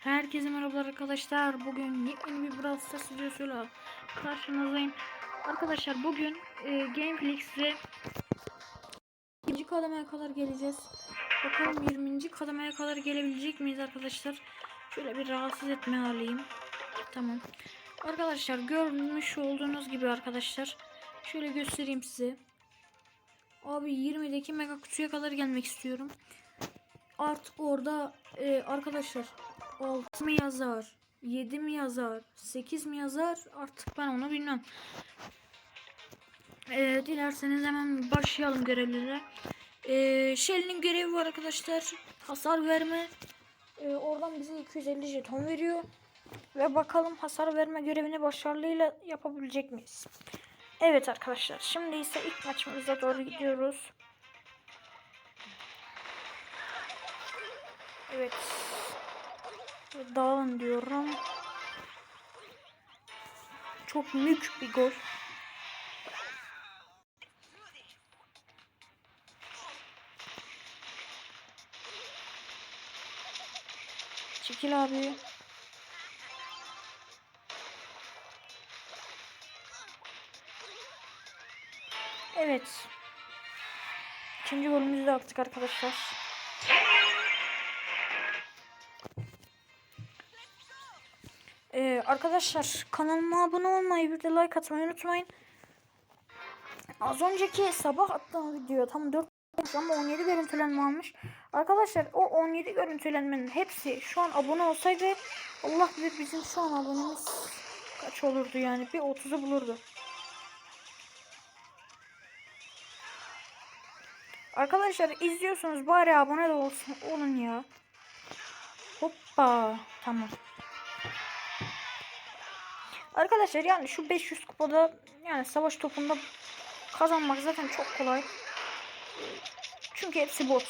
Herkese merhabalar arkadaşlar. Bugün yepyeni bir Brawl Stars videosuyla karşınızdayım. Arkadaşlar bugün e, Gameflix ve 20. kademeye kadar geleceğiz. Bakalım 20. kademeye kadar gelebilecek miyiz arkadaşlar? Şöyle bir rahatsız etme alayım. Tamam. Arkadaşlar görmüş olduğunuz gibi arkadaşlar. Şöyle göstereyim size. Abi 20'deki mega kutuya kadar gelmek istiyorum. Artık orada e, arkadaşlar 6 mı yazar, 7 mi yazar, 8 mi yazar artık ben onu bilmem. E, dilerseniz hemen başlayalım görevlere. E, Shelly'nin görevi var arkadaşlar. Hasar verme. E, oradan bize 250 jeton veriyor. Ve bakalım hasar verme görevini başarılıyla yapabilecek miyiz? Evet arkadaşlar. Şimdi ise ilk maçımıza doğru gidiyoruz. Evet. Dağılın diyorum. Çok mük bir gol. Çekil abi. Evet. İkinci golümüzü de attık arkadaşlar. Ee, arkadaşlar kanalıma abone olmayı bir de like atmayı unutmayın. Az önceki sabah attığım video tam 4 ama 17 görüntülenme almış. Arkadaşlar o 17 görüntülenmenin hepsi şu an abone olsaydı Allah bilir bizim şu an abonemiz kaç olurdu yani bir 30'u bulurdu. Arkadaşlar izliyorsunuz bari abone de olsun olun ya. Hoppa tamam. Arkadaşlar yani şu 500 kupada yani savaş topunda kazanmak zaten çok kolay. Çünkü hepsi bot.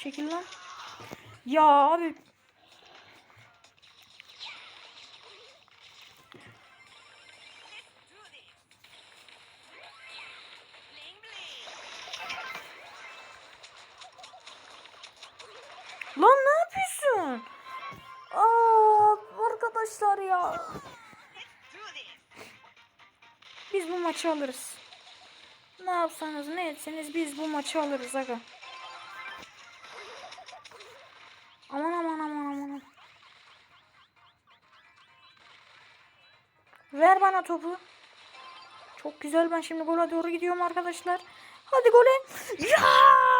Çekil lan. Ya abi. Lan ne yapıyorsun? Aa, arkadaşlar ya. Biz bu maçı alırız. Ne yapsanız ne etseniz biz bu maçı alırız aga. Aman aman aman aman. Ver bana topu. Çok güzel ben şimdi gola doğru gidiyorum arkadaşlar. Hadi gole. Ya!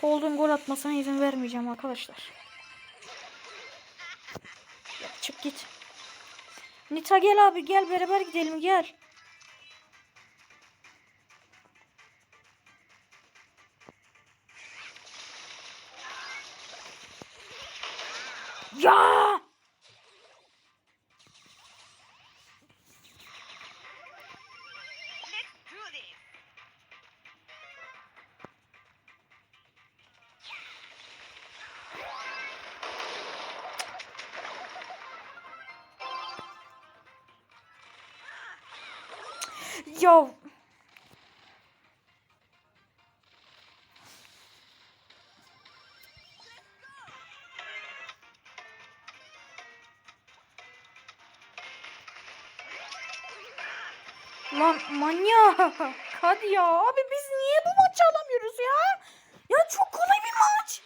Cold'un gol atmasına izin vermeyeceğim arkadaşlar. Ya çık git. Nita gel abi gel beraber gidelim gel. Ya! Ya Lan manyak. Hadi ya abi biz niye bu maçı alamıyoruz ya? Ya çok kolay bir maç.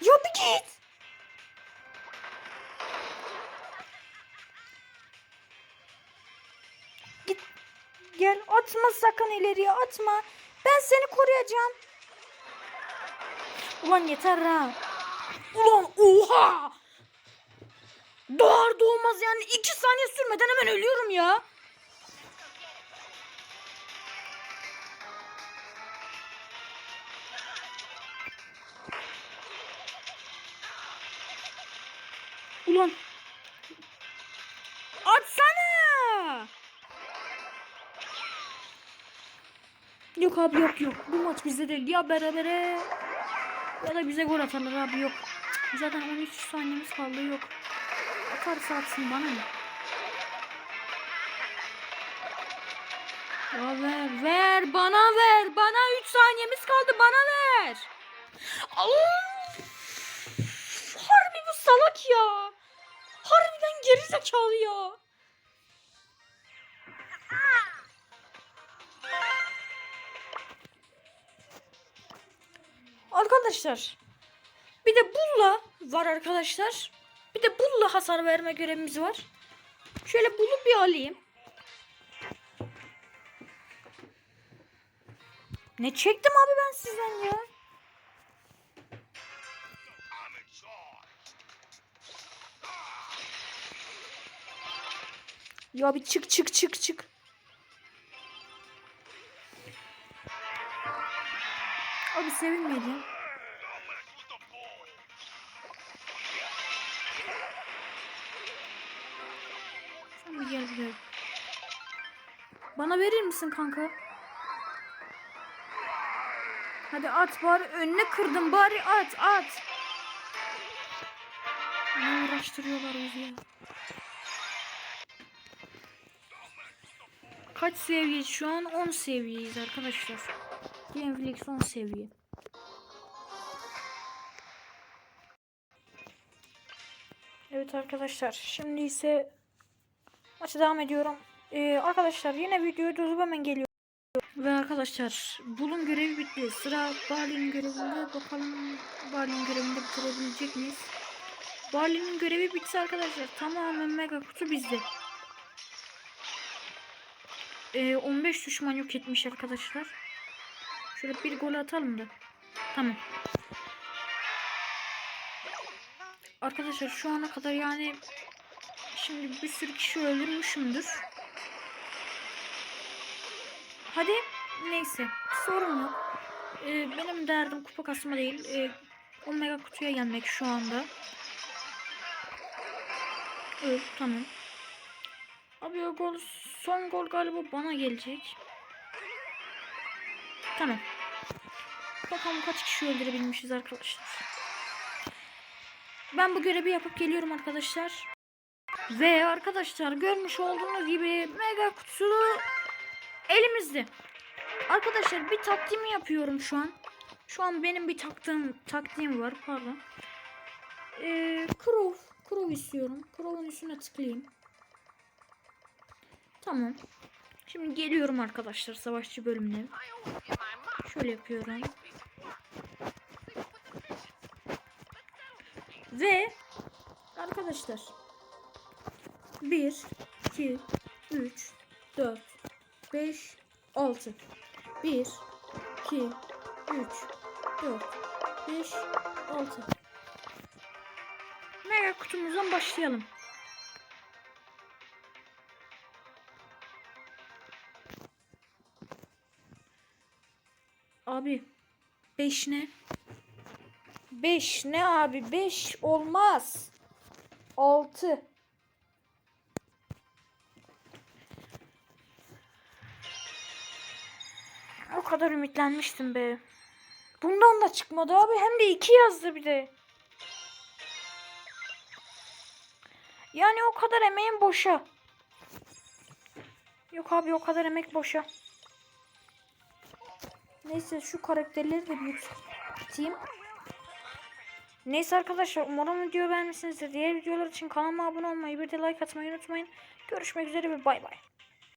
Ya bir git. Gel atma sakın ileriye atma. Ben seni koruyacağım. Ulan yeter ha. Ulan oha. Doğar doğmaz yani iki saniye sürmeden hemen ölüyorum ya. Ulan. Atsana. Yok abi yok yok. Bu maç bizde değil. Ya berabere ya da bize gol atarlar abi yok. Zaten 13 saniyemiz kaldı yok. Atarsa atsın bana ne? Ya ver ver bana ver. Bana 3 saniyemiz kaldı bana ver. Allah! Harbi bu salak ya. Harbiden geri zekalı ya. Arkadaşlar bir de bulla var arkadaşlar. Bir de bulla hasar verme görevimiz var. Şöyle bulu bir alayım. Ne çektim abi ben sizden ya? Ya bir çık çık çık çık. Abi sevinmedi. Gel. Bana verir misin kanka? Hadi at bari önüne kırdım bari at at. Ne uğraştırıyorlar bizi ya. Kaç seviye şu an 10 seviyeyiz arkadaşlar. Gameflix 10 seviye. Evet arkadaşlar şimdi ise maça devam ediyorum. Ee, arkadaşlar yine videoyu durdurup hemen geliyorum. Ve arkadaşlar bulun görevi bitti. Sıra Barley'nin görevinde. Bakalım Barley'nin görevinde bitirebilecek miyiz? Barley'nin görevi bitti arkadaşlar. Tamamen mega kutu bizde. Ee, 15 düşman yok etmiş arkadaşlar. Şöyle bir gol atalım da. Tamam. Arkadaşlar şu ana kadar yani şimdi bir sürü kişi öldürmüşümdür. Hadi neyse sorun yok. Ee, benim derdim kupa kasma değil. Ee, o mega kutuya gelmek şu anda. Evet tamam. Abi o gol son gol galiba bana gelecek. Tamam. Bakalım kaç kişi öldürebilmişiz arkadaşlar. Ben bu görevi yapıp geliyorum arkadaşlar. Ve arkadaşlar görmüş olduğunuz gibi mega kutu elimizde. Arkadaşlar bir taktiğimi yapıyorum şu an. Şu an benim bir taktığım taktiğim var pardon. Ee, Crow, Crow istiyorum. Crow'un üstüne tıklayayım. Tamam. Şimdi geliyorum arkadaşlar savaşçı bölümüne. Şöyle yapıyorum. Ve arkadaşlar 1 2 3 4 5 6 1 2 3 4 5 6 Mega kutumuzdan başlayalım. Abi 5 ne? 5 ne abi? 5 olmaz. 6 kadar ümitlenmiştim be. Bundan da çıkmadı abi. Hem de 2 yazdı bir de. Yani o kadar emeğim boşa. Yok abi o kadar emek boşa. Neyse şu karakterleri de bir yükselteyim. Neyse arkadaşlar umarım video beğenmişsinizdir. Diğer videolar için kanalıma abone olmayı bir de like atmayı unutmayın. Görüşmek üzere ve bay bay.